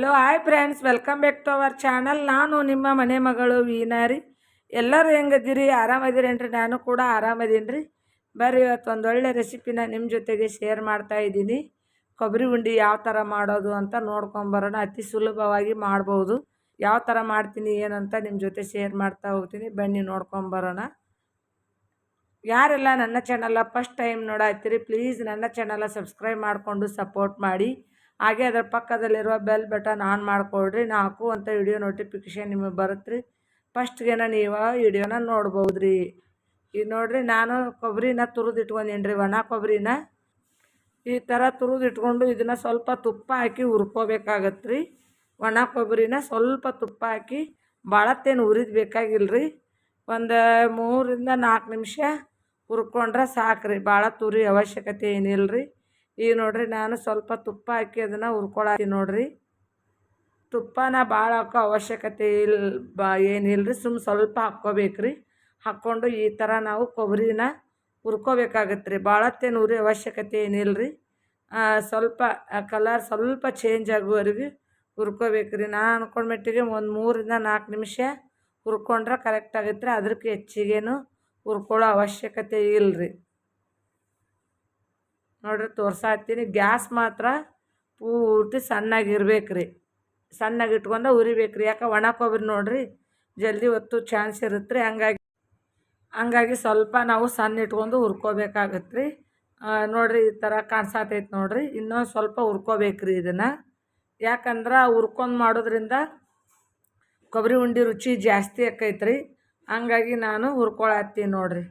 Hello hi friends welcome back to our channel ನಾನು ನಿಮ್ಮ ಮನೆ ಮಗಳು ವೀನಾರಿ ಎಲ್ಲರೂ ಹೆಂಗದಿರಿ? ಆರಾಮದಿರೇನ್ರಿ ನಾನು ಕೂಡ ಆರಾಮದೀನಿ ರೀ ಬರ್ರಿ, ಇವತ್ತು ಒಳ್ಳೆ ರೆಸಿಪಿನ ನಿಮ್ಮ ಜೊತೆಗೆ ಶೇರ್ ಮಾಡ್ತಾ ಇದ್ದೀನಿ. ಕೊಬ್ಬರಿ ಉಂಡೆ ಯಾವ ಥರ ಮಾಡೋದು ಅಂತ ನೋಡ್ಕೊಂಬರೋಣ ಅತಿ ಸುಲಭವಾಗಿ ಮಾಡ್ಬೋದು. ಯಾವ ಥರ ಮಾಡ್ತೀನಿ, ಏನಂತ ನಿಮ್ಮ ಜೊತೆ ಶೇರ್ ಮಾಡ್ತಾ ಹೋಗ್ತೀನಿ. ಬನ್ನಿ ನೋಡ್ಕೊಂಬರೋಣ ಯಾರೆಲ್ಲ ನನ್ನ ಚಾನಲ ಫಸ್ಟ್ ಟೈಮ್ ನೋಡಾತ್ತೀರಿ ಪ್ಲೀಸ್ ನನ್ನ ಚಾನಲ ಸಬ್ಸ್ಕ್ರೈಬ್ ಮಾಡಿಕೊಂಡು ಸಪೋರ್ಟ್ ಮಾಡಿ. ಹಾಗೆ ಅದರ ಪಕ್ಕದಲ್ಲಿರುವ ಬೆಲ್ ಬಟನ್ ಆನ್ ಮಾಡಿಕೊಡ್ರಿ ನಾ ಹಾಕುವಂಥ ವಿಡಿಯೋ ನೋಟಿಫಿಕೇಷನ್ ನಿಮಗೆ ಬರುತ್ತೆ ರೀ ಫಸ್ಟ್ಗೆನ ನೀವು ವಿಡಿಯೋನ ನೋಡ್ಬೋದು ರೀ ಈಗ ನೋಡಿರಿ, ನಾನು ಕೊಬ್ಬರಿನ ತುರಿದು ಇಟ್ಕೊಂಡೀನಿ ರೀ ಒಣ ಕೊಬ್ಬರಿನ. ಈ ಥರ ತುರಿದು ಇಟ್ಕೊಂಡು ಇದನ್ನು ಸ್ವಲ್ಪ ತುಪ್ಪ ಹಾಕಿ ಹುರ್ಕೋಬೇಕಾಗತ್ತೆ ರೀ ಒಣ ಕೊಬ್ಬರಿನ ಸ್ವಲ್ಪ ತುಪ್ಪ ಹಾಕಿ ಭಾಳತ್ತೇನು ಹುರಿದು ಬೇಕಾಗಿಲ್ಲ ರೀ ಒಂದು ಮೂರಿಂದ ನಾಲ್ಕು ನಿಮಿಷ ಹುರ್ಕೊಂಡ್ರೆ ಸಾಕು ರೀ ಭಾಳ ತುರಿ ಅವಶ್ಯಕತೆ ಏನಿಲ್ಲ ರೀ ಈಗ ನೋಡ್ರಿ ನಾನು ಸ್ವಲ್ಪ ತುಪ್ಪ ಹಾಕಿ ಅದನ್ನು ಹುರ್ಕೊಳತ್ತೀನಿ ನೋಡ್ರಿ. ತುಪ್ಪನ ಭಾಳ ಹಾಕೋ ಅವಶ್ಯಕತೆ ಇಲ್ಲ ಬಾ ಏನಿಲ್ಲ ರೀ ಸುಮ್ಮ ಸ್ವಲ್ಪ ಹಾಕ್ಕೋಬೇಕು ರೀ ಹಾಕ್ಕೊಂಡು ಈ ಥರ ನಾವು ಕೊಬ್ಬರಿನ ಹುರ್ಕೋಬೇಕಾಗತ್ತೆ ರೀ ಭಾಳತ್ತೇನು ಉರಿ ಅವಶ್ಯಕತೆ ಏನಿಲ್ಲ ರೀ ಸ್ವಲ್ಪ ಕಲರ್ ಸ್ವಲ್ಪ ಚೇಂಜ್ ಆಗುವವರೆಗೆ ಹುರ್ಕೋಬೇಕು ರೀ ನಾನು ಅಂದ್ಕೊಂಡ ಮಟ್ಟಿಗೆ ಒಂದು ಮೂರಿಂದ ನಾಲ್ಕು ನಿಮಿಷ ಹುರ್ಕೊಂಡ್ರೆ ಕರೆಕ್ಟ್ ಆಗುತ್ತೆ. ರೀ ಅದಕ್ಕೆ ಹೆಚ್ಚಿಗೇನು ಹುರ್ಕೊಳ್ಳೋ ಅವಶ್ಯಕತೆ ಇಲ್ಲ ನೋಡ್ರಿ ತೋರ್ಸಾತ್ತೀನಿ ಗ್ಯಾಸ್ ಮಾತ್ರ ಪೂರ್ತಿ ಸಣ್ಣಗಿರ್ಬೇಕು ರೀ ಸಣ್ಣಗೆ ಇಟ್ಕೊಂಡು ಉರಿಬೇಕು ರೀ ಯಾಕೆ ಒಣ ಕೊಬ್ಬರಿ ನೋಡ್ರಿ, ಜಲ್ದಿ ಹೊತ್ತು ಚಾನ್ಸ್ ಇರುತ್ತೆ ರೀ ಹಂಗಾಗಿ ಹಂಗಾಗಿ ಸ್ವಲ್ಪ ನಾವು ಸಣ್ಣ ಇಟ್ಕೊಂಡು ಹುರ್ಕೋಬೇಕಾಗತ್ತೆ ರೀ ನೋಡ್ರಿ ಈ ಥರ ಕಾಣಿಸತೈತೆ ನೋಡ್ರಿ. ಇನ್ನೂ ಸ್ವಲ್ಪ ಹುರ್ಕೋಬೇಕು ರೀ ಇದನ್ನು. ಯಾಕಂದ್ರೆ ಹುರ್ಕೊಂಡು ಮಾಡೋದ್ರಿಂದ ಕೊಬ್ಬರಿ ಉಂಡೆ ರುಚಿ ಜಾಸ್ತಿ ಆಕೈತೆ ರೀ ಹಂಗಾಗಿ ನಾನು ಹುರ್ಕೊಳತ್ತೀನಿ ನೋಡ್ರಿ.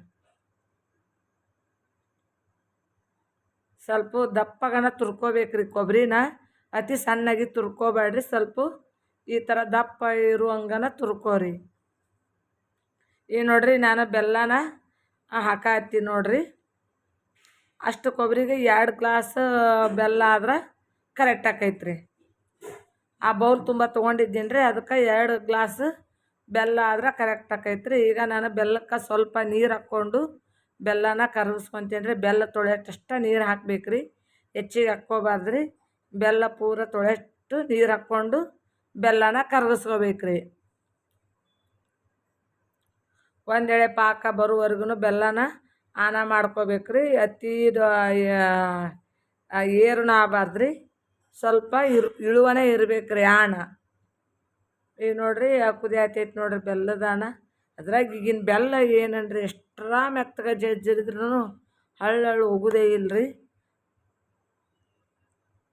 ಸ್ವಲ್ಪ ದಪ್ಪಗನ ತುರ್ಕೋಬೇಕ್ರಿ ಕೊಬ್ಬರಿನ ಅತಿ ಸಣ್ಣಗೆ ತುರ್ಕೋಬೇಡ್ರಿ ಸ್ವಲ್ಪ ಈ ಥರ ದಪ್ಪ ಇರುವಂಗನ ತುರ್ಕೋರಿ. ಈ ನೋಡ್ರಿ ನಾನು ಬೆಲ್ಲನ ಹಾಕತ್ತೀನಿ ನೋಡ್ರಿ. ಅಷ್ಟು ಕೊಬ್ಬರಿಗೆ ಎರಡು ಗ್ಲಾಸ್ ಬೆಲ್ಲ ಆದ್ರೆ ಕರೆಕ್ಟ್ ಆಕೈತ್ರಿ. ಆ ಬೌಲ್ ತುಂಬ ತೊಗೊಂಡಿದ್ದೀನಿ ರೀ ಅದಕ್ಕೆ ಎರಡು ಗ್ಲಾಸ್ ಬೆಲ್ಲ ಆದ್ರೆ ಕರೆಕ್ಟ್ ಆಕೈತೆ ರೀ ಈಗ ನಾನು ಬೆಲ್ಲಕ್ಕೆ ಸ್ವಲ್ಪ ನೀರು ಹಾಕ್ಕೊಂಡು ಬೆಲ್ಲನ ಕರಗಿಸ್ಕೊಂತೀನಿ ಬೆಲ್ಲ ತೊಳೆಯಷ್ಟು ನೀರು ಹಾಕ್ಬೇಕು ರೀ ಹೆಚ್ಚಿಗೆ ಹಾಕ್ಕೋಬಾರ್ದು ರೀ ಬೆಲ್ಲ ಪೂರ ತೊಳೆಯಷ್ಟು ನೀರು ಹಾಕ್ಕೊಂಡು ಬೆಲ್ಲನ ಕರಗಿಸ್ಕೋಬೇಕು ರೀ ಒಂದೆಳೆ ಪಾಕ ಬರೋವರೆಗೂ ಬೆಲ್ಲನ ಆನ ಮಾಡ್ಕೋಬೇಕು ರೀ ಅತಿ ಏರುನ ಆಗಬಾರ್ದು ರೀ ಸ್ವಲ್ಪ ಇರು ಇಳುವನೇ ಇರ್ಬೇಕು ರೀ ಆಣ. ಈಗ ನೋಡಿರಿ ಕುದಿ ಆಯ್ತೈತೆ ನೋಡಿರಿ ಬೆಲ್ಲದಾನ ಅದ್ರಾಗ ಈಗಿನ ಬೆಲ್ಲ ಏನನ್ರಿ ಎಷ್ಟರ ಮೆತ್ತಗೆ ಜಜ್ಜಿರಿದ್ರೂ ಹಳ್ಳಳು ಹೋಗೋದೇ ಇಲ್ಲ ರೀ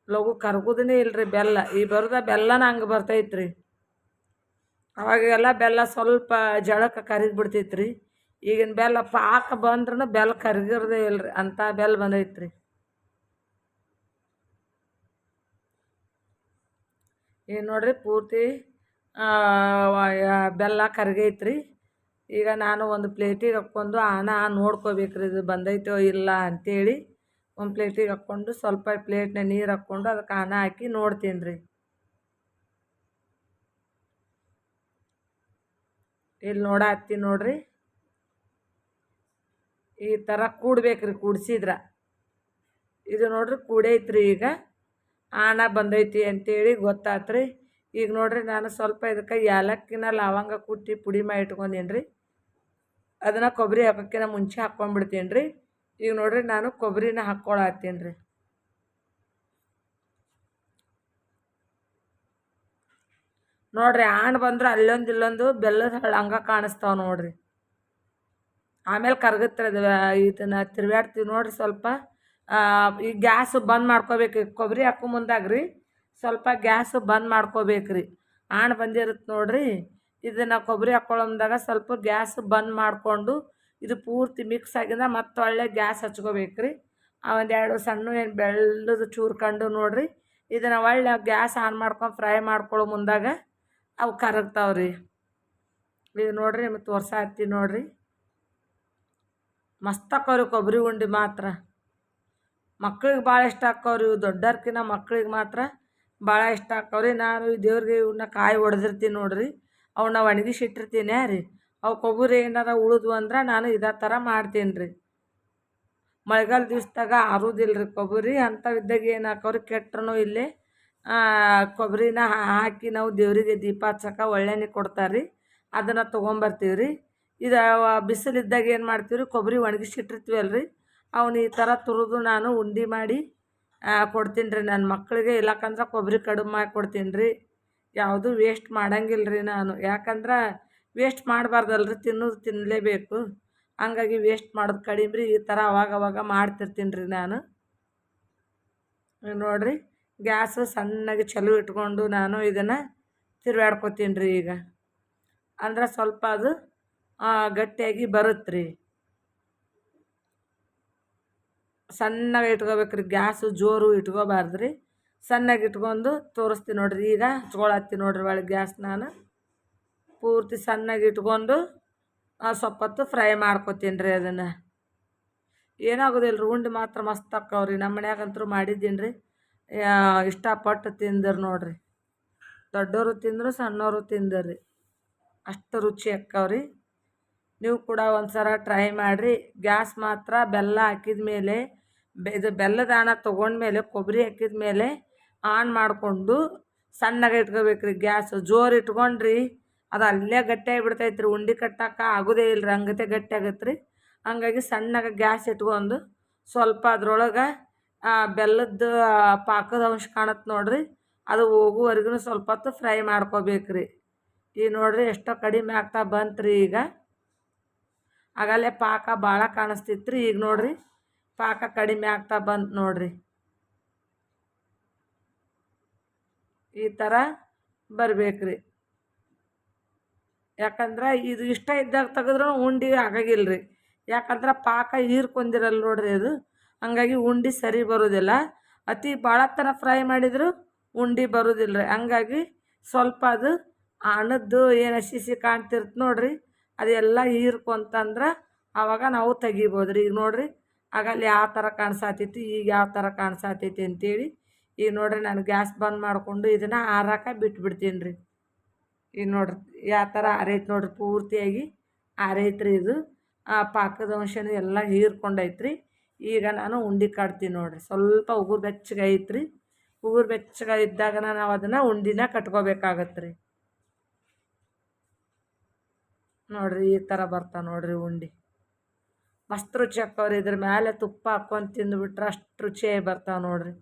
ಲಘು ಕರ್ಗೋದೇ ಇಲ್ಲ ರೀ ಬೆಲ್ಲ. ಈ ಬರೋದ ಬೆಲ್ಲನ ಹಂಗೆ ಬರ್ತೈತ್ರಿ. ಅವಾಗೆಲ್ಲ ಬೆಲ್ಲ ಸ್ವಲ್ಪ ಜಳಕ್ಕೆ ಕರಿದು ಬಿಡ್ತೈತೆ ರೀ ಈಗಿನ ಬೆಲ್ಲ ಪಾಕ ಬಂದ್ರೂ ಬೆಲ್ಲ ಕರಗಿರೋದೇ ಇಲ್ರಿ. ಅಂಥ ಬೆಲ್ಲ ಬಂದೈತ್ರಿ. ಈಗ ನೋಡ್ರಿ ಪೂರ್ತಿ ಬೆಲ್ಲ ಕರಗೈತೆ ರೀ ಈಗ ನಾನು ಒಂದು ಪ್ಲೇಟಿಗೆ ಹಾಕ್ಕೊಂಡು ಹಣ ನೋಡ್ಕೋಬೇಕು ಇದು ಬಂದೈತೋ ಇಲ್ಲ ಅಂಥೇಳಿ ಒಂದು ಪ್ಲೇಟಿಗೆ ಹಾಕ್ಕೊಂಡು, ಸ್ವಲ್ಪ ಪ್ಲೇಟ್ನ ನೀರು ಹಾಕ್ಕೊಂಡು ಅದಕ್ಕೆ ಹಣ ಹಾಕಿ ನೋಡ್ತೀನಿ ರೀ ಇಲ್ಲಿ ನೋಡತ್ತೀನಿ ನೋಡ್ರಿ. ಈ ಥರ ಕೂಡ್ಬೇಕು ರೀ ಕೂಡ್ಸಿದ್ರೆ. ಇದು ನೋಡ್ರಿ, ಕೂಡೈತ್ರಿ ಈಗ. ಆಣ ಬಂದೈತಿ ಅಂತೇಳಿ ಗೊತ್ತಾತ್ರಿ. ಈಗ ನೋಡ್ರಿ, ನಾನು ಸ್ವಲ್ಪ ಇದಕ್ಕೆ ಏಲಕ್ಕಿನ ಲವಂಗ ಕುಟ್ಟಿ ಪುಡಿ ಮಾಡಿ ಇಟ್ಕೊಂಡೀನಿ ರೀ ಅದನ್ನು ಕೊಬ್ಬರಿ ಹಾಕೋಕ್ಕಿಂತ ಮುಂಚೆ ಹಾಕ್ಕೊಂಡ್ಬಿಡ್ತೀನಿ ರೀ ಈಗ ನೋಡ್ರಿ ನಾನು ಕೊಬ್ಬರಿನ ಹಾಕ್ಕೊಳತ್ತೀನಿ ರೀ ನೋಡ್ರಿ ಆಣ್ ಬಂದ್ರೆ ಅಲ್ಲೊಂದು ಇಲ್ಲೊಂದು ಬೆಲ್ಲದ ಹಳ್ಳ ಕಾಣಿಸ್ತಾವ ನೋಡ್ರಿ. ಆಮೇಲೆ ಕರಗತ್ತೆ ಅದು, ಇದನ್ನು ತಿರುಗಾಡ್ತೀವಿ ನೋಡ್ರಿ ಸ್ವಲ್ಪ. ಈ ಗ್ಯಾಸ್ ಬಂದ್ ಮಾಡ್ಕೋಬೇಕು ಕೊಬ್ಬರಿ ಹಾಕೋ ಮುಂದಾಗ್ರಿ. ಸ್ವಲ್ಪ ಗ್ಯಾಸ್ ಬಂದ್ ಮಾಡ್ಕೋಬೇಕು ರೀ ಆಣ್ ಬಂದಿರುತ್ತೆ ನೋಡ್ರಿ. ಇದನ್ನು ಕೊಬ್ಬರಿ ಹಾಕ್ಕೊಳ್ಳೋದಾಗ ಸ್ವಲ್ಪ ಗ್ಯಾಸ್ ಬಂದ್ ಮಾಡಿಕೊಂಡು ಇದು ಪೂರ್ತಿ ಮಿಕ್ಸ್ ಆಗಿಂದ ಮತ್ತೆ ಒಳ್ಳೆ ಗ್ಯಾಸ್ ಹಚ್ಕೋಬೇಕು ರೀ ಒಂದೆರಡು ಸಣ್ಣ ಏನು ಬೆಳ್ಳದು ಚೂರ್ಕೊಂಡು ನೋಡ್ರಿ. ಇದನ್ನು ಒಳ್ಳೆ ಗ್ಯಾಸ್ ಆನ್ ಮಾಡ್ಕೊಂಡು ಫ್ರೈ ಮಾಡ್ಕೊಳ್ಳೋ ಮುಂದಾಗ ಅವು ಕರಗ್ತಾವೆ ರೀ ಇದು ನೋಡ್ರಿ ನಿಮಗೆ ತೋರ್ಸಾ ಹತ್ತಿ ನೋಡ್ರಿ. ಮಸ್ತ್ ಹಾಕೋರಿ ಕೊಬ್ಬರಿ ಉಂಡೆ ಮಾತ್ರ. ಮಕ್ಳಿಗೆ ಭಾಳ ಇಷ್ಟ ಹಾಕೋರಿ ಮಕ್ಕಳಿಗೆ ಮಕ್ಳಿಗೆ ಮಾತ್ರ ಭಾಳ ಇಷ್ಟ ಹಾಕೋರಿ ನಾನು ಈ ದೇವ್ರಿಗೆ ಇವನ್ನ ಕಾಯಿ ಹೊಡೆದಿರ್ತೀನಿ ನೋಡ್ರಿ. ಅವನ್ನ ಒಣಗಿಸಿ ಇಟ್ಟಿರ್ತೀನಿ ರೀ ಅವು ಕೊಬ್ಬರಿ ಏನಾರ ಉಳಿದ್ವು ಅಂದ್ರೆ ನಾನು ಇದೇ ಥರ ಮಾಡ್ತೀನಿ ರೀ ಮಳೆಗಾಲ ದಿವ್ಸದಾಗ ಆರುದಿಲ್ಲ ರೀ ಕೊಬ್ಬರಿ ಅಂಥವಿದ್ದಾಗ ಏನು ಹಾಕವ್ರಿ? ಕೆಟ್ಟರು ಇಲ್ಲೇ ಕೊಬ್ಬರಿನ ಹಾಕಿ ನಾವು ದೇವರಿಗೆ ದೀಪ ಹಚ್ಚಕ್ಕೆ ಒಳ್ಳೆಯನೆ ಕೊಡ್ತಾರೆ ರೀ ಅದನ್ನು ತೊಗೊಂಬರ್ತೀವಿ ರೀ ಇದು ಬಿಸಿಲಿದ್ದಾಗ ಏನು ಮಾಡ್ತೀವಿ ರೀ ಕೊಬ್ಬರಿ ಒಣಗಿಸಿಟ್ಟಿರ್ತೀವಲ್ಲ ರೀ ಅವನು ಈ ಥರ ತುರಿದು ನಾನು ಉಂಡೆ ಮಾಡಿ ಕೊಡ್ತೀನಿ ರೀ ನನ್ನ ಮಕ್ಕಳಿಗೆ ಇಲ್ಲಕಂದ್ರೆ ಕೊಬ್ಬರಿ ಕಡಿಮೆ ಮಾಡಿ ಕೊಡ್ತೀನಿ ರೀ ಯಾವುದೂ ವೇಸ್ಟ್ ಮಾಡಂಗಿಲ್ಲ ರೀ ನಾನು. ಯಾಕಂದ್ರೆ ವೇಸ್ಟ್ ಮಾಡಬಾರ್ದಲ್ರಿ, ತಿನ್ನೋದು ತಿನ್ನಲೇಬೇಕು ಹಂಗಾಗಿ ವೇಸ್ಟ್ ಮಾಡೋದು ಕಡಿಮೆ ರೀ ಈ ಥರ ಅವಾಗ ಅವಾಗ ಮಾಡ್ತಿರ್ತೀನಿ ರೀ ನಾನು. ನೋಡಿರಿ, ಗ್ಯಾಸು ಸಣ್ಣಗೆ ಚಲೋ ಇಟ್ಕೊಂಡು ನಾನು ಇದನ್ನು ತಿರ್ವಾಡ್ಕೊತೀನಿ ರೀ ಈಗ. ಅಂದ್ರೆ ಸ್ವಲ್ಪ ಅದು ಗಟ್ಟಿಯಾಗಿ ಬರುತ್ತೆ ರೀ ಸಣ್ಣಗೆ ಇಟ್ಕೋಬೇಕು ರೀ ಗ್ಯಾಸು ಜೋರು ಇಟ್ಕೋಬಾರ್ದು ರೀ ಸಣ್ಣಗೆ ಇಟ್ಕೊಂಡು ತೋರಿಸ್ತೀನಿ ನೋಡಿರಿ. ಈಗ ಹಚ್ಕೊಳತ್ತೀನಿ ನೋಡಿರಿ ಒಳಗೆ ಗ್ಯಾಸ್ ನಾನು. ಪೂರ್ತಿ ಸಣ್ಣಗೆ ಇಟ್ಕೊಂಡು ಆ ಹೊತ್ತು ಫ್ರೈ ಮಾಡ್ಕೊತೀನಿ ರೀ ಅದನ್ನು. ಏನಾಗೋದಿಲ್ಲ ರೀ ಉಂಡೆ ಮಾತ್ರ ಮಸ್ತ್ ಅಕ್ಕವ್ರಿ ನಮ್ಮ ಮನ್ಯಾಗಂತರೂ ಮಾಡಿದ್ದೀನಿ ರೀ. ಇಷ್ಟಪಟ್ಟು ತಿಂದರು ನೋಡಿರಿ. ದೊಡ್ಡವರು ತಿಂದರು ಸಣ್ಣವರು ತಿಂದರು. ಅಷ್ಟು ರುಚಿ ಅಕ್ಕವ್ರಿ ನೀವು ಕೂಡ ಒಂದು ಸಲ ಟ್ರೈ ಮಾಡಿರಿ. ಗ್ಯಾಸ್ ಮಾತ್ರ ಬೆಲ್ಲ ಹಾಕಿದ ಮೇಲೆ ಇದು ಬೆಲ್ಲದ ಹಣ ತೊಗೊಂಡ್ಮೇಲೆ ಕೊಬ್ಬರಿ ಹಾಕಿದ ಮೇಲೆ ಆನ್ ಮಾಡಿಕೊಂಡು ಸಣ್ಣಗೆ ಇಟ್ಕೋಬೇಕ್ರಿ ಗ್ಯಾಸ್. ಜೋರು ಇಟ್ಕೊಂಡ್ರಿ, ಅದು ಅಲ್ಲೇ ಗಟ್ಟಿಯಾಗಿ ಆಗಿಬಿಡ್ತೈತೆ ರೀ ಉಂಡೆ ಕಟ್ಟಕ್ಕೆ ಆಗೋದೇ ಇಲ್ಲ ರೀ ಹಂಗತೆ ಗಟ್ಟಿ ಆಗತ್ತೆ ರೀ ಹಂಗಾಗಿ ಸಣ್ಣಗೆ ಗ್ಯಾಸ್ ಇಟ್ಕೊಂಡು ಸ್ವಲ್ಪ ಅದ್ರೊಳಗೆ ಬೆಲ್ಲದ ಪಾಕದ ಅಂಶ ಕಾಣತ್ತೆ ನೋಡಿರಿ. ಅದು ಹೋಗುವರೆಗೂ ಸ್ವಲ್ಪ ಹೊತ್ತು ಫ್ರೈ ಮಾಡ್ಕೋಬೇಕ್ರಿ. ಈಗ ನೋಡಿರಿ ಎಷ್ಟೋ ಕಡಿಮೆ ಆಗ್ತಾ ಬಂತು ರೀ ಈಗ. ಆಗಲೇ ಪಾಕ ಭಾಳ ಕಾಣಿಸ್ತಿತ್ತು ರೀ ಈಗ ನೋಡಿರಿ. ಪಾಕ ಕಡಿಮೆ ಆಗ್ತಾ ಬಂತು ನೋಡ್ರಿ. ಈ ಥರ ಬರ್ಬೇಕ್ರಿ. ಯಾಕಂದ್ರೆ ಇದು ಇಷ್ಟ ಇದ್ದಾಗ ತೆಗೆದ್ರೂ ಉಂಡೆ ಆಗಂಗಿಲ್ಲ ರೀ ಯಾಕಂದ್ರೆ ಪಾಕ ಹೀರ್ಕೊಂಡಿರಲ್ಲ ನೋಡ್ರಿ ಅದು. ಹಂಗಾಗಿ ಉಂಡೆ ಸರಿ ಬರೋದಿಲ್ಲ. ಅತಿ ಭಾಳ ಥರ ಫ್ರೈ ಮಾಡಿದರೂ ಉಂಡೆ ಬರೋದಿಲ್ಲ ರೀ ಹಂಗಾಗಿ ಸ್ವಲ್ಪ ಅದು ಹಣದ್ದು ಏನು ಹಸಿ ಕಾಣ್ತಿರ್ತ ನೋಡಿರಿ. ಅದೆಲ್ಲ ಹೀರ್ಕೊಂತಂದ್ರೆ ಆವಾಗ ನಾವು ತೆಗಿಬೋದು ರೀ ಈಗ ನೋಡಿರಿ ಆಗಲ್ಲಿ ಯಾವ ಥರ ಕಾಣಿಸಾತೈತಿ, ಈಗ ಯಾವ ಥರ ಕಾಣಿಸಾತೈತಿ ಅಂತೇಳಿ, ಈಗ ನೋಡ್ರಿ ನಾನು ಗ್ಯಾಸ್ ಬಂದ್ ಮಾಡಿಕೊಂಡು ಇದನ್ನು ಆರಾಕ ಬಿಟ್ಬಿಡ್ತೀನಿ ರೀ ಈಗ ನೋಡ್ರಿ, ಯಾವ ಥರ ಆರೈತೆ ನೋಡ್ರಿ, ಪೂರ್ತಿಯಾಗಿ ಆರೈತೆ ರೀ ಇದು. ಆ ಪಾಕದ ಅಂಶನೂ ಎಲ್ಲ ಹೀರ್ಕೊಂಡೈತೆ ರೀ ಈಗ ನಾನು ಉಂಡೆ ಕಟ್ತೀನಿ ನೋಡ್ರಿ, ಸ್ವಲ್ಪ ಉಗುರು ಬೆಚ್ಚಗೆ ಐತೆ ರೀ ಉಗುರು ಬೆಚ್ಚಗೆ ಇದ್ದಾಗ ನಾವು ಅದನ್ನು ಉಂಡಿನ ಕಟ್ಕೋಬೇಕಾಗತ್ತೆ ರೀ ನೋಡ್ರಿ ಈ ಥರ ಬರ್ತಾ ನೋಡ್ರಿ ಉಂಡೆ. ಮಸ್ತ್ ರುಚಿ ಹಾಕವ್ರಿ, ಇದ್ರ ಮೇಲೆ ತುಪ್ಪ ಹಾಕ್ಕೊಂಡು ತಿಂದುಬಿಟ್ರೆ ಅಷ್ಟು ರುಚಿಯಾಗಿ ಬರ್ತಾವೆ ನೋಡಿರಿ.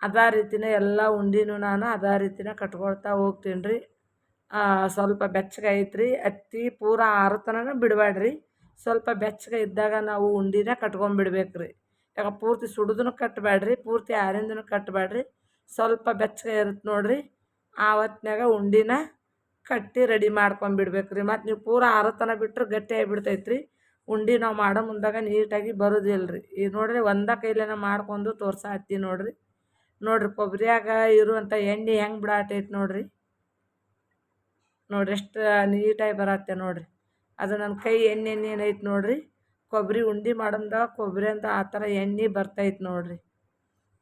ಅದೇ ರೀತಿನೇ ಎಲ್ಲ ಉಂಡಿನೂ ನಾನು ಅದೇ ರೀತಿನೇ ಕಟ್ಕೊಳ್ತಾ ಹೋಗ್ತೀನಿ ರೀ ಸ್ವಲ್ಪ ಬೆಚ್ಚಗೆ ಐತ್ರಿ, ಅತ್ತಿ ಪೂರ ಆರತನ ಬಿಡಬೇಡ್ರಿ ಸ್ವಲ್ಪ ಬೆಚ್ಚಗೆ ಇದ್ದಾಗ ನಾವು ಉಂಡೆನ ಕಟ್ಕೊಂಬಿಡ್ಬೇಕು ರೀ ಯಾಕೆ ಪೂರ್ತಿ ಸುಡಿದೂ ಕಟ್ಟಬೇಡ್ರಿ ಪೂರ್ತಿ ಆರಿಂದೂ ಕಟ್ಟಬೇಡ್ರಿ ಸ್ವಲ್ಪ ಬೆಚ್ಚಗೆ ಇರುತ್ತೆ ನೋಡಿರಿ ಆವತ್ತಿನಾಗ ಉಂಡಿನ ಕಟ್ಟಿ ರೆಡಿ ಮಾಡ್ಕೊಂಬಿಡ್ಬೇಕು ರೀ ಮತ್ತು ನೀವು ಪೂರ ಆರತನ ಬಿಟ್ಟರೆ ಗಟ್ಟಿಯಾಗಿ ಬಿಡ್ತೈತೆ ರೀ ಉಂಡೆ ನಾವು ಮಾಡೋ ಮುಂದಾಗ ನೀಟಾಗಿ ಬರೋದಿಲ್ಲ ರೀ ಈಗ ನೋಡ್ರಿ ಒಂದೇ ಕೈಲೇನ ಮಾಡ್ಕೊಂಡು ತೋರ್ಸಾತ್ತಿ ನೋಡಿರಿ. ನೋಡಿರಿ ಕೊಬ್ಬರಿಯಾಗ ಇರುವಂಥ ಎಣ್ಣೆ ಹೆಂಗೆ ಬಿಡಾತೈತೆ ನೋಡಿರಿ. ನೋಡಿರಿ ಎಷ್ಟು ನೀಟಾಗಿ ಬರತ್ತೆ ನೋಡಿರಿ. ಅದು ನನ್ನ ಕೈ ಎಣ್ಣೆ ಎಣ್ಣೆ ಏನೈತೆ ನೋಡಿರಿ. ಕೊಬ್ಬರಿ ಉಂಡೆ ಮಾಡಂದಾಗ ಕೊಬ್ಬರಿ ಅಂತ ಆ ಥರ ಎಣ್ಣೆ ಬರ್ತೈತೆ ನೋಡಿರಿ.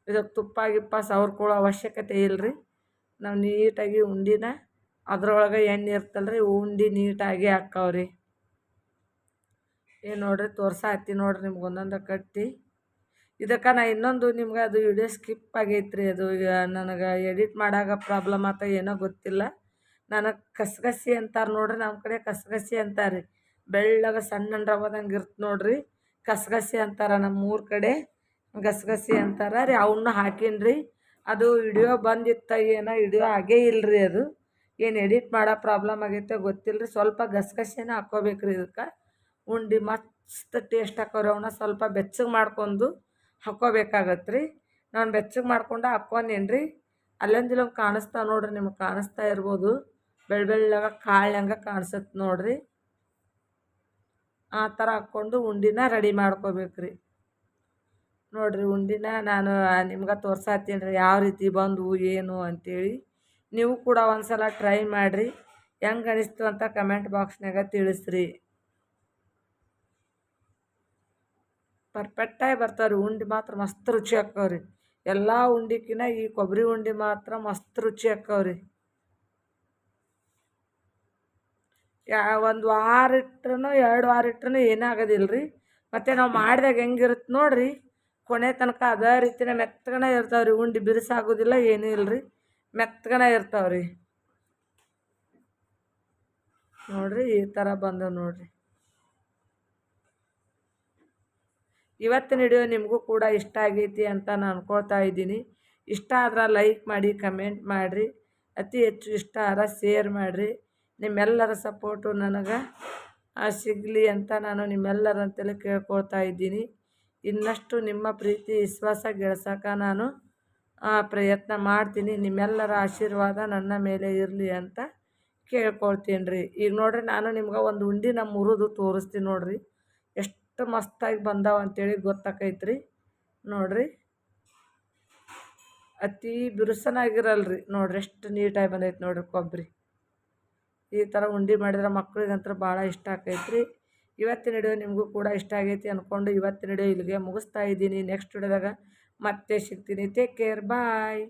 ಇದಕ್ಕೆ ತುಪ್ಪ, ಗಿಪ್ಪ ಸವರ್ಕೊಳ್ಳೋ ಅವಶ್ಯಕತೆ ಇಲ್ಲ ರೀ ನಾವು ನೀಟಾಗಿ ಉಂಡಿನ ಅದ್ರೊಳಗೆ ಎಣ್ಣೆ ಇರ್ತಲ್ಲ ರೀ ಉಂಡೆ ನೀಟಾಗಿ ಹಾಕ್ಕವ್ರಿ ಏನು ನೋಡಿರಿ ತೋರ್ಸಾತ್ತಿ ನೋಡ್ರಿ ನಿಮ್ಗೆ ಒಂದೊಂದು ಕಟ್ಟಿ. ಇದಕ್ಕೆ ನಾ ಇನ್ನೊಂದು ನಿಮ್ಗೆ ಅದು ವಿಡಿಯೋ ಸ್ಕಿಪ್ ಆಗೈತ್ರಿ ಅದು. ನನಗೆ ಎಡಿಟ್ ಮಾಡಾಗ ಪ್ರಾಬ್ಲಮ್ ಆತ ಏನೋ ಗೊತ್ತಿಲ್ಲ. ನನಗೆ ಕಸಗಸಿ ಅಂತಾರೆ ನೋಡ್ರಿ ನಮ್ಮ ಕಡೆ ಕಸಗಸಿ ಅಂತಾರೆ. ರೀ ಬೆಳ್ಳಗೆ ಸಣ್ಣ ರವದಂಗೆ ಇರ್ತ ನೋಡ್ರಿ. ಕಸಗಸಿ ಅಂತಾರೆ ನಮ್ಮ ಊರ ಕಡೆ. ಗಸಗಸಿ ಅಂತಾರೆ ರೀ ಅವನ್ನ ಹಾಕೀನಿ ಅದು ವಿಡಿಯೋ ಬಂದಿತ್ತ, ಏನೋ ವಿಡಿಯೋ ಆಗೇ ಇಲ್ಲ ರೀ ಅದು. ಏನು ಎಡಿಟ್ ಮಾಡೋ ಪ್ರಾಬ್ಲಮ್ ಆಗೈತೆ ಗೊತ್ತಿಲ್ಲ ರೀ ಸ್ವಲ್ಪ ಗಸಗಸಿನ ಹಾಕ್ಕೋಬೇಕ್ರಿ ಇದಕ್ಕೆ. ಉಂಡೆ ಮಸ್ತ್ ಟೇಸ್ಟ್ ಹಾಕೋರವನ್ನ ಸ್ವಲ್ಪ ಬೆಚ್ಚಗೆ ಮಾಡ್ಕೊಂಡು ಹಾಕ್ಕೋಬೇಕಾಗತ್ತೆ ರೀ ನಾನು ಬೆಚ್ಚಗೆ ಮಾಡ್ಕೊಂಡು ಹಾಕ್ಕೊಂಡೇನಿ ರೀ ಅಲ್ಲೊಂದಿಲ್ಲೊಂದು ಕಾಣಿಸ್ತಾ ನೋಡ್ರಿ ನಿಮ್ಗೆ ಕಾಣಿಸ್ತಾ ಇರ್ಬೋದು. ಬೆಳ್ಬೆಳ್ಳಾಗ ಕಾಳು ಹಂಗೆ ಕಾಣಿಸುತ್ತೆ ನೋಡಿರಿ. ಆ ಥರ ಹಾಕ್ಕೊಂಡು ಉಂಡೆನ ರೆಡಿ ಮಾಡ್ಕೋಬೇಕು ರೀ ನೋಡಿರಿ ಉಂಡೆನ ನಾನು ನಿಮ್ಗೆ ತೋರ್ಸಾತೀನಿ ರೀ ಯಾವ ರೀತಿ ಬಂದವು, ಏನು ಅಂತೇಳಿ. ನೀವು ಕೂಡ ಒಂದು ಸಲ ಟ್ರೈ ಮಾಡಿರಿ. ಹೆಂಗೆ ಅನಿಸ್ತು ಅಂತ ಕಮೆಂಟ್ ಬಾಕ್ಸ್ನಾಗ ತಿಳಿಸ್ರಿ. ಪರ್ಫೆಕ್ಟಾಗಿ ಬರ್ತಾವೆ ರೀ ಉಂಡೆ ಮಾತ್ರ ಮಸ್ತ್ ರುಚಿ ಆಕ್ಕವ್ರಿ ಎಲ್ಲ ಉಂಡಿಕಿನ ಈ ಕೊಬ್ಬರಿ ಉಂಡೆ ಮಾತ್ರ ಮಸ್ತ್ ರುಚಿ ಆಕ್ಕವ್ರಿ ಯಾ, ಒಂದು ವಾರ ಇಟ್ರೂ ಎರಡು ವಾರ ಇಟ್ರೂ ಏನೂ ಆಗೋದಿಲ್ಲ ರೀ ಮತ್ತು ನಾವು ಮಾಡಿದಾಗ ಹೆಂಗಿರುತ್ತೆ ನೋಡಿರಿ. ಕೊನೆ ತನಕ ಅದೇ ರೀತಿನೇ ಮೆತ್ತಗನೇ ಇರ್ತಾವೆ ರೀ ಉಂಡೆ ಬಿರುಸಾಗೋದಿಲ್ಲ, ಏನೂ ಇಲ್ಲ ರೀ ಮೆತ್ತಗನೇ ಇರ್ತಾವೆ ರೀ ನೋಡಿರಿ ಈ ಥರ ಬಂದವು ನೋಡಿರಿ. ಇವತ್ತಿನ ವಿಡಿಯೋ ನಿಮಗೂ ಕೂಡ ಇಷ್ಟ ಆಗೈತಿ ಅಂತ ನಾನು ಅನ್ಕೊಳ್ತಾ ಇದ್ದೀನಿ. ಇಷ್ಟ ಆದ್ರೆ ಲೈಕ್ ಮಾಡಿ ಕಮೆಂಟ್ ಮಾಡಿರಿ. ಅತಿ ಹೆಚ್ಚು ಇಷ್ಟ ಆದ್ರೆ ಶೇರ್ ಮಾಡಿರಿ. ನಿಮ್ಮೆಲ್ಲರ ಸಪೋರ್ಟು ನನಗೆ ಸಿಗಲಿ ಅಂತ ನಾನು ನಿಮ್ಮೆಲ್ಲರಂತೆಲ್ಲ ಕೇಳ್ಕೊಳ್ತಾ ಇದ್ದೀನಿ. ಇನ್ನಷ್ಟು ನಿಮ್ಮ ಪ್ರೀತಿ, ವಿಶ್ವಾಸ ಗೆಳ್ಸೋಕೆ ನಾನು ಪ್ರಯತ್ನ ಮಾಡ್ತೀನಿ. ನಿಮ್ಮೆಲ್ಲರ ಆಶೀರ್ವಾದ ನನ್ನ ಮೇಲೆ ಇರಲಿ ಅಂತ ಕೇಳ್ಕೊಳ್ತೀನಿ ರೀ ಈಗ ನೋಡ್ರಿ, ನಾನು ನಿಮ್ಗೆ ಒಂದು ಉಂಡಿನ ಮುರಿದು ತೋರಿಸ್ತೀನಿ ನೋಡ್ರಿ. ಎಷ್ಟು ಮಸ್ತಾಗಿ ಬಂದಾವ ಅಂತೇಳಿ ಗೊತ್ತಾಕೈತ್ರಿ. ನೋಡ್ರಿ. ಅತಿ ಬಿರುಸನಾಗಿರಲ್ರಿ. ನೋಡ್ರಿ ಎಷ್ಟು ನೀಟಾಗಿ ಬಂದೈತೆ ನೋಡ್ರಿ ಕೊಬ್ಬರಿ ಈ ಥರ ಉಂಡೆ ಮಾಡಿದ್ರೆ ಮಕ್ಳಿಗಂತೂ ಭಾಳ ಇಷ್ಟ ಆಕೈತ್ರಿ. ಇವತ್ತಿನ ವಿಡಿಯೋ ನಿಮಗೂ ಕೂಡ ಇಷ್ಟ ಆಗೈತಿ ಅಂದ್ಕೊಂಡು ಇವತ್ತಿನ ವಿಡಿಯೋ ಇಲ್ಲಿಗೆ ಮುಗಿಸ್ತಾ ಇದ್ದೀನಿ. ನೆಕ್ಸ್ಟ್ ವಿಡಿಯೋದಾಗ ಮತ್ತೆ ಸಿಗ್ತೀನಿ. Take care bye